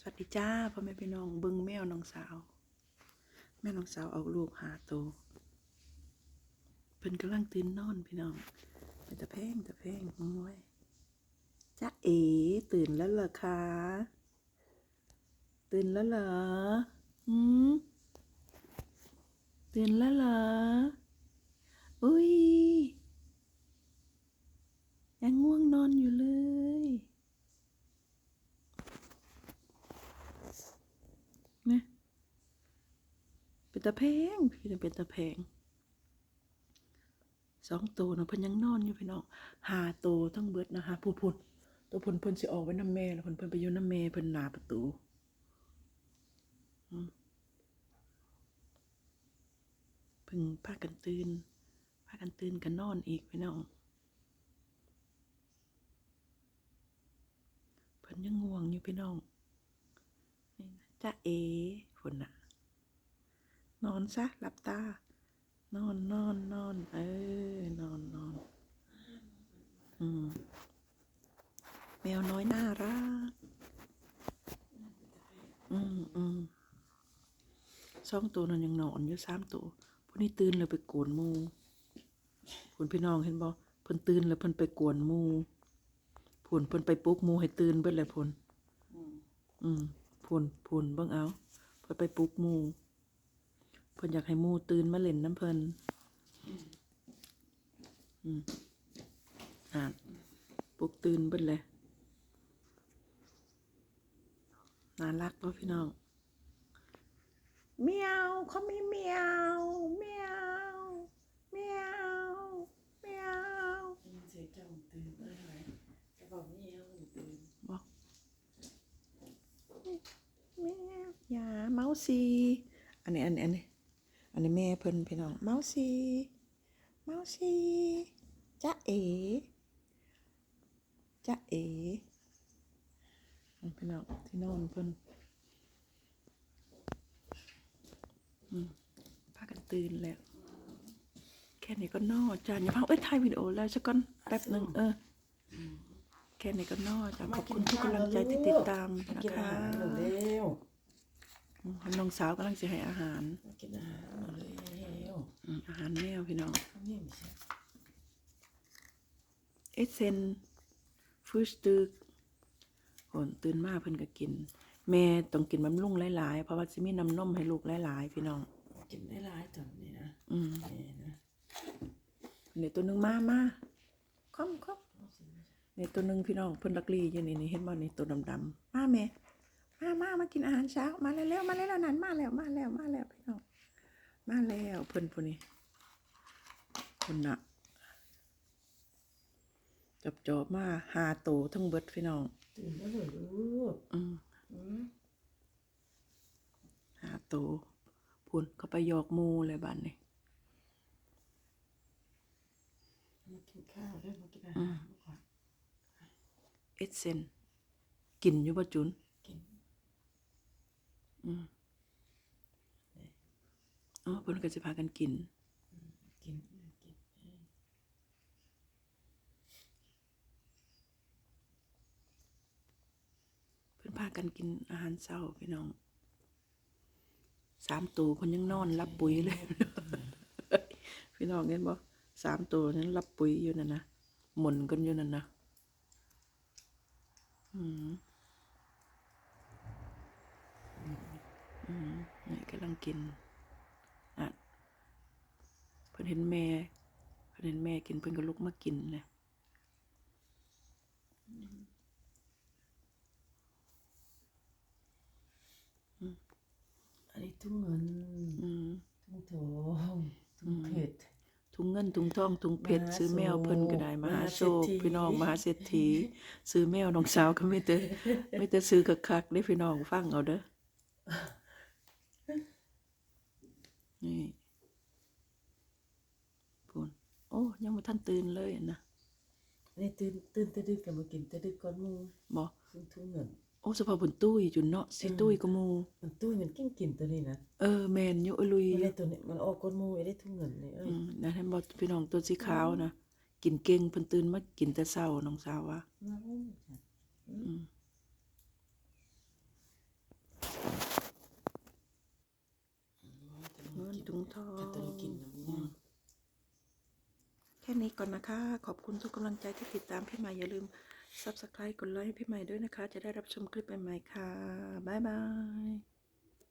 สวัสดีจ้าพ่อแม่พี่น้องเบิ้งแมวน้องสาว แม่น้องสาวเอาลูกหาโตเพิ่นกำลังตื่นนอนพี่น้องเป็นตะแพงตะแพงโอ้ยจ้าเอ๋ตื่นแล้วเหรอคะตื่นแล้วเหรออืมตื่นแล้วเหรออุ้ยยังง่วงนอนอยู่เลย เนี่ยเป็นตะแพงพี่นะเป็นตะแพงสองตัวนะพิ่นยังนอนอยู่พี่น้องหาตัวทั้งเบิดนะฮะพูดพูดตัวพนพิ่นสิออกไว้น้ำแม่แล้วพิ่นพิ่นไปอยู่น้ำแม่พิ่นหนาประตูพิ่งพากันตื่นพากันตื่นกันนอนอีกพี่น้องเพิ่นยังง่วงอยู่พี่น้อง นี่นะจ้าเอคนน่ะนอนซะหลับตา นอนนอนนอนเออนอนนอนอืมแมวน้อยน่ารัก อืมอืมสองตัวนั้นยังนอนอยู่สามตัวพวกนี้ตื่นเลยไปกวนหมูผุนพี่น้องเห็นบ่เพิ่นตื่นแล้วเพิ่นไปกวนหมูผุนเพิ่นไปปลุกหมูให้ตื่นเบิดเลยผุนอืม พ่นพ่นเบิ่งเอา เพิ่นไปปลุกหมูเพิ่นอยากให้หมูตื่นมาเล่นน้ำเพิ่นอืมอ่าปลุกตื่นเบิ่นเลยน่ารักป่ะพี่น้องเมียวเขามีเมียวเมียวเมียวเมียว เสียงจังตื่นอะไรจะบอกนี่เองตื่น บอกแม่ยาเมา ซีอันนี้อันนี้อันนี้อันนี้แม่เพิ่นพี่น้องเมาซีเมาซีจ้าเอ๋จ้าเอ๋อันพี่น้องที่นอนเพิ่นอืมพากันตื่นแล้วแค่นี้ก็นอจานอย่าพังเอ้ยถ่ายวิดีโอแล้วสักก่อนแป๊บหนึ่งเอออแค่นี้ก็นอจ้ะขอบคุณทุกกำลังใจที่ติดตามนะกินอาคะหารเร็วอืม น้องสาวกำลังจะให้อาหาร กินอาหารเร็วอืมอาหารแมวพี่น้อง นี่ไม่ใช่ เอเซนฟูสตึกคนตื่นมาเพิ่นก็กิน แม่ต้องกินบำรุงหลายๆ เพราะว่าสิมีน้ำนมให้ลูกหลายๆ พี่น้อง กินได้หลายตอนนี้นะอืมนี่นะเดี๋ยวตัวหนึงมามาคอมคอมนี่ตัวหนึงพี่น้องเพิ่นลักลีอยู่นี่นี่เห็นบ่นี่ตัวดำๆมาแม่ มามามากินอาหารเช้า มาเร็วๆมาเร็วๆนั่นมาแล้ว มาแล้ว มาแล้วพี่น้อง มาแล้วเพิ่นผู้นี้คนน่ะจบจบๆมาหาโตวทั้งเบิดพี่น้องตื่นแล้วเหรอลูกอืมอืมหาโตวพุ่นเขาไปหยอกหมูเลยบ้านนี่มากินข้าวด้วยมากินอาหารก่อนเอสเซนกินอยู่บ่จุนกิน อืมอ๋อเพิ่นก็สิพากันกิน กินกินเพิ่นพากันกินอาหารเช้าพี่น้องสามตัวเพิ่นยังนอนรับปุ๋ยเลย พี่น้องเห็นบ่สามตัวนั้นรับปุ๋ยอยู่นั่นนะหมุนกันอยู่นั่นนะอืมอืมนี่ กำลังกินอะเพิ่นเห็นแม่เพิ่นเห็นแม่กินเพิ่นก็ลุกมากินเลยอันนี้ทุ่งเงินอืมทุ่งทองทุ่งเผ็ดถุงเงินถุงทองถุงเพชรมหาซื้อแมวโศกเพิ่นก็ได้มหาโชคมหาเศรษฐีพี่น้องมหาเศรษฐี ซื้อแมวน้องสาวก็ไม่แต่ไม่แต่ซื้อคักๆได้พี่น้องฟังเอาเด้อ นี่พูนโอ้ยังบ่ทันตื่นเลยอะนะอันนี้ตื่นตื่นแต่ดึกกันมากินแต่ดึกก่อนหมูบ่ซึ่งทุ่งเงินโอ้สภาพบนตุ้ยจุนเนาะสิตุ้ยก็หมู่มันตุ้ยมันกิ้งกินตัวนี้นะเออแม่นอยู่เอ้ยลุยมันได้ตัวนี้มันออกก้นหมูไอ้ได้ทุ่งเงินนี่เอ้ยอืมนะท่านบอกพี่น้องตัวสีขาวนะกินเก่งเพิ่นตื่นมากินแต่เช้าน้องสาวว่าน้ำมันจ้ะ อืม ทอ กั ง ตะลุกินน้ำ อื เนี่ย มแค่นี้ก่อนนะคะ ขอบคุณทุกกำลังใจที่ติดตามพี่ใหม่อย่าลืม subscribe กดไลค์ให้พี่ใหม่ด้วยนะคะ จะได้รับชมคลิปใหม่ๆค่ะ บ๊ายบาย